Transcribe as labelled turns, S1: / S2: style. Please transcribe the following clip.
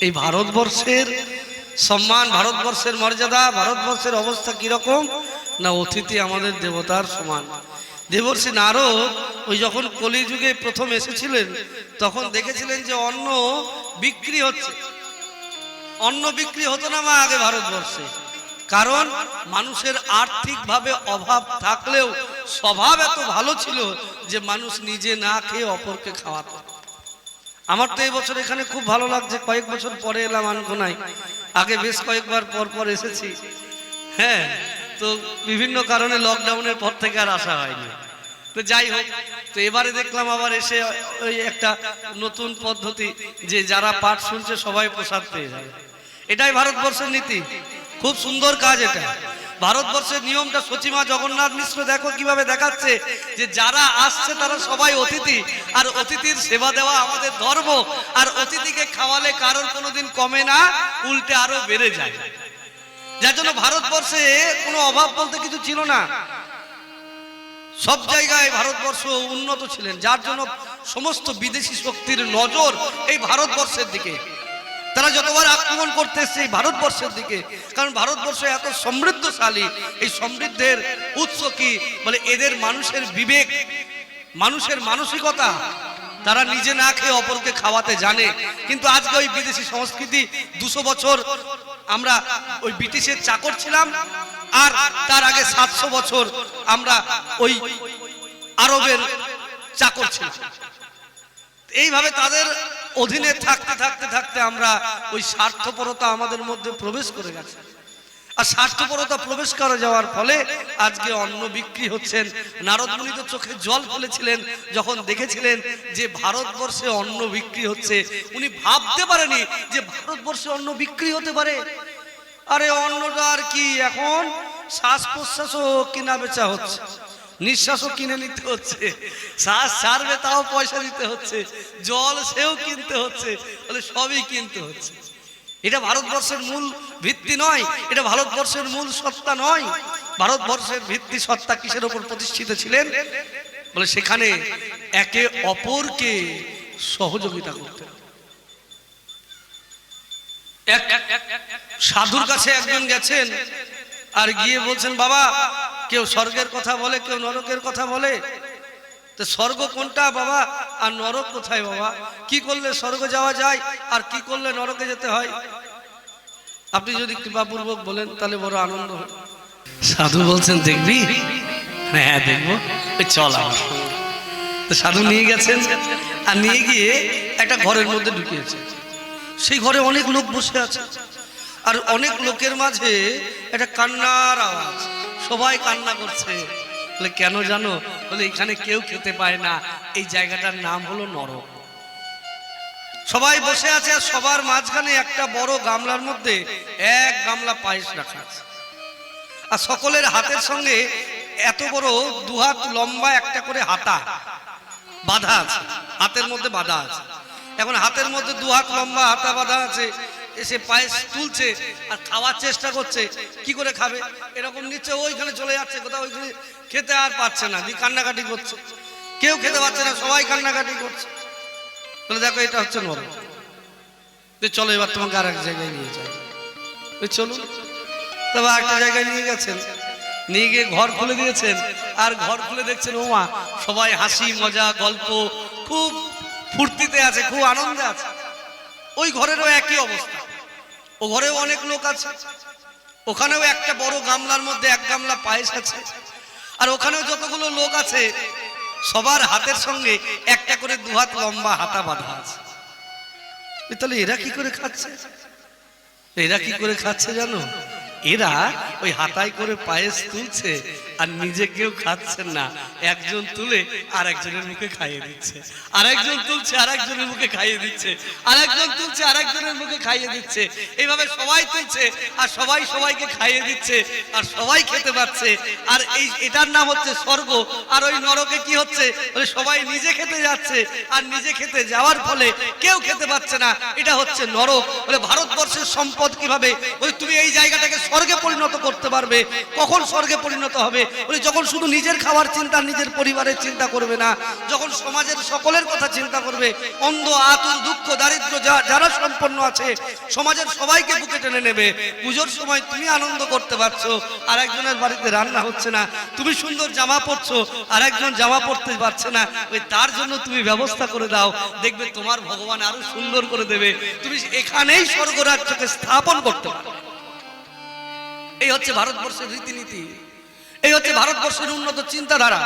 S1: এই ভারতবর্ষের সম্মান, ভারতবর্ষের মর্যাদা, ভারতবর্ষের অবস্থা কীরকম? না অতিথি আমাদের দেবতার সমান। দেবর্ষী নারদ ওই যখন কলিযুগে প্রথম এসেছিলেন, তখন দেখেছিলেন যে অন্ন বিক্রি হচ্ছে। অন্ন বিক্রি হতো না মা আগে ভারতবর্ষে। কারণ মানুষের আর্থিকভাবে অভাব থাকলেও স্বভাব এত ভালো ছিল যে মানুষ নিজে না খেয়ে অপরকে খাওয়াতো। আমার তো এই বছর এখানে খুব ভালো লাগছে। কয়েক বছর পরে এলাম আনকোনায় আগে বেশ কয়েকবার পর পর এসেছি। হ্যাঁ তো বিভিন্ন কারণে লকডাউনের পর থেকে আর আসা হয়নি। তো যাই হোক, তো এবারে দেখলাম আবার এসে ওই একটা নতুন পদ্ধতি যে যারা পাঠ শুনছে সবাই প্রসাদ পেয়ে যাবে। এটাই ভারতবর্ষের নীতি। খুব সুন্দর কাজ এটা। ভারতবর্ষের নিয়মটা সচিমা জগন্নাথ মিশ্র দেখো কীভাবে দেখাচ্ছে, যে যারা আসছে তারা সবাই অতিথি, আর অতিথির সেবা দেওয়া আমাদের ধর্ম, আর অতিথিকে খাওয়ালে কারোর কোনোদিন কমে না, উল্টে আরও বেড়ে যায়। যার জন্য ভারতবর্ষে কোনো অভাব বলতে কিছু ছিল না। সব জায়গায় ভারতবর্ষ উন্নত ছিলেন, যার জন্য সমস্ত বিদেশি শক্তির নজর এই ভারতবর্ষের দিকে। তারা যতবার আক্রমণ করতে এসছে ভারতবর্ষের দিকে, কারণ ভারতবর্ষ এত সমৃদ্ধশালী, এই সমৃদ্ধের উৎস কি? বলে এদের মানুষের বিবেক, মানুষের মানসিকতা, তারা নিজে না খেয়ে অপরকে খাওয়াতে জানে। কিন্তু আজকে ওই বিদেশি সংস্কৃতি দুশো বছর আমরা ওই ব্রিটিশের চাকর ছিলাম, আর তার আগে সাতশো বছর আমরা ওই আরবের চাকর ছিলাম। এইভাবে তাদের অধীনে থাকতে থাকতে থাকতে আমরা ওই স্বার্থপরতা আমাদের মধ্যে প্রবেশ করে গেছে। আর স্বার্থপরতা প্রবেশ করে যাওয়ার ফলে আজকে অন্ন বিক্রি হচ্ছেন। নারদ মুনি তো চোখে জল ফেলেছিলেন, যখন দেখেছিলেন যে ভারতবর্ষে অন্ন বিক্রি হচ্ছে, উনি ভাবতে পারেনি যে ভারতবর্ষে অন্ন বিক্রি হতে পারে। আরে অন্নটা আর কি, এখন শ্বাস প্রশ্বাসও কিনা বেচা হচ্ছে। নিঃশ্বাসও কিনে নিতে হচ্ছে শ্বাস ছাড়বে তাও পয়সা দিতে হচ্ছে জল সেও কিনতে হচ্ছে তাহলে সবই কিনতে হচ্ছে এটা ভারতবর্ষের মূল ভিত্তি নয় এটা ভারতবর্ষের মূল সত্তা নয় ভারতবর্ষের ভিত্তি সত্তা কিসের ওপর প্রতিষ্ঠিত ছিলেন বলে সেখানে একে অপরকে সহযোগিতা করতে এক সাধুর কাছে একজন গেছেন আর গিয়ে বলছেন বাবা কেউ স্বর্গের কথা বলে, কেউ নরকের কথা বলে। তো স্বর্গ কোনটা বাবা? আর নরক কোথায় বাবা? কি করলে স্বর্গ যাওয়া যায়, আর কি করলে নরকে যেতে হয়? আপনি যদি কৃপাপূর্বক বলেন, তাহলে বড় আনন্দ হয় সাধু বলছেন, দেখবি? হ্যাঁ দেখব। চল সাধু নিয়ে গেছেন, আর নিয়ে গিয়ে একটা ঘরের মধ্যে ঢুকিয়েছে। সেই ঘরে অনেক লোক বসে আছে। আর অনেক লোকের মাঝে একটা কান্নার আওয়াজ। সবাই কান্না করছে। বলে, কেন জানো? বলে, এখানে কেউ খেতে পায় না। এই জায়গাটার নাম হলো নরক। সবাই বসে আছে আর সবার মাঝখানে একটা বড় গামলার মধ্যে এক গামলা পায়েস রাখা আছে। আর সকলের হাতের সঙ্গে এত বড় দুহাত লম্বা একটা করে হাতা বাধা আছে। হাতের মধ্যে বাধা আছে। এখন হাতের মধ্যে দু হাত লম্বা হাতা বাঁধা আছে। এসে পায়েস তুলছে আর খাওয়ার চেষ্টা করছে। কি করে খাবে? এরকম নিচ্ছে, ওইখানে চলে যাচ্ছে কোথাও, ওইখানে খেতে আর পাচ্ছে না। দি কান্নাকাটি করছে? কেউ খেতে পাচ্ছে না, সবাই কান্নাকাটি করছে। বলে দেখো, এটা হচ্ছে নরম। চলো, এবার তোমাকে আর এক জায়গায় নিয়ে তো চলুন। তবে একটা জায়গায় নিয়ে গেছেন। নিয়ে গিয়ে ঘর খুলে দিয়েছেন। আর ঘর খুলে দেখছেন ওমা সবাই হাসি, মজা, গল্প, খুব ফুর্তিতে আছে, খুব আনন্দে আছে। ওই ঘরেরও একই অবস্থা। ও ঘরেও অনেক লোক আছে। ওখানেও একটা বড় গামলার মধ্যে এক গামলা পায়েস আছে। আর ওখানেও যতগুলো লোক আছে, সবার হাতের সঙ্গে একটা করে দুহাত লম্বা হাতা বাঁধা আছে। তাহলে এরা কি করে খাচ্ছে? এরা কি করে খাচ্ছে জানো? এরা ওই হাতায় করে পায়েস তুলছে আর নিজে কেউ খাচ্ছেন না। একজন তুলে আর একজনের মুখে খাইয়ে দিচ্ছে। আর একজন তুলছে আর একজনের মুখে খাইয়ে দিচ্ছে। আর একজন তুলছে আর একজনের মুখে খাইয়ে দিচ্ছে। এইভাবে সবাই তুলছে আর সবাই সবাইকে খাইয়ে দিচ্ছে আর সবাই খেতে পাচ্ছে আর এই এটার নাম হচ্ছে স্বর্গ। আর ওই নরকে কি হচ্ছে? সবাই নিজে খেতে যাচ্ছে আর নিজে খেতে যাওয়ার ফলে কেউ খেতে পাচ্ছে না। এটা হচ্ছে নরক। বলে ভারতবর্ষের সম্পদ কীভাবে? তুমি এই জায়গাটাকে স্বর্গে পরিণত করতে পারবে। কখন স্বর্গে পরিণত হবে? বলে, যখন শুধু নিজের খাবার চিন্তা, নিজের পরিবারের চিন্তা করবে না, যখন সমাজের সকলের কথা চিন্তা করবে, অন্ধ, আতুর, দুঃখ, দারিদ্র যারা সম্পন্ন আছে, সমাজের সবাইকে বুকে টেনে নেবে। পুজোর সময় তুমি আনন্দ করতে পারছ আর একজনের বাড়িতে রান্না হচ্ছে না, তুমি সুন্দর জামা পরছো আর একজন জামা পরতে পারছে না, ওই তার জন্য তুমি ব্যবস্থা করে দাও, দেখবে তোমার ভগবান আরও সুন্দর করে দেবে। তুমি এখানেই স্বর্গরাজ্যকে স্থাপন করতে পারো। এই হচ্ছে ভারতবর্ষের রীতিনীতি। এই হচ্ছে ভারতবর্ষের উন্নত চিন্তাধারা।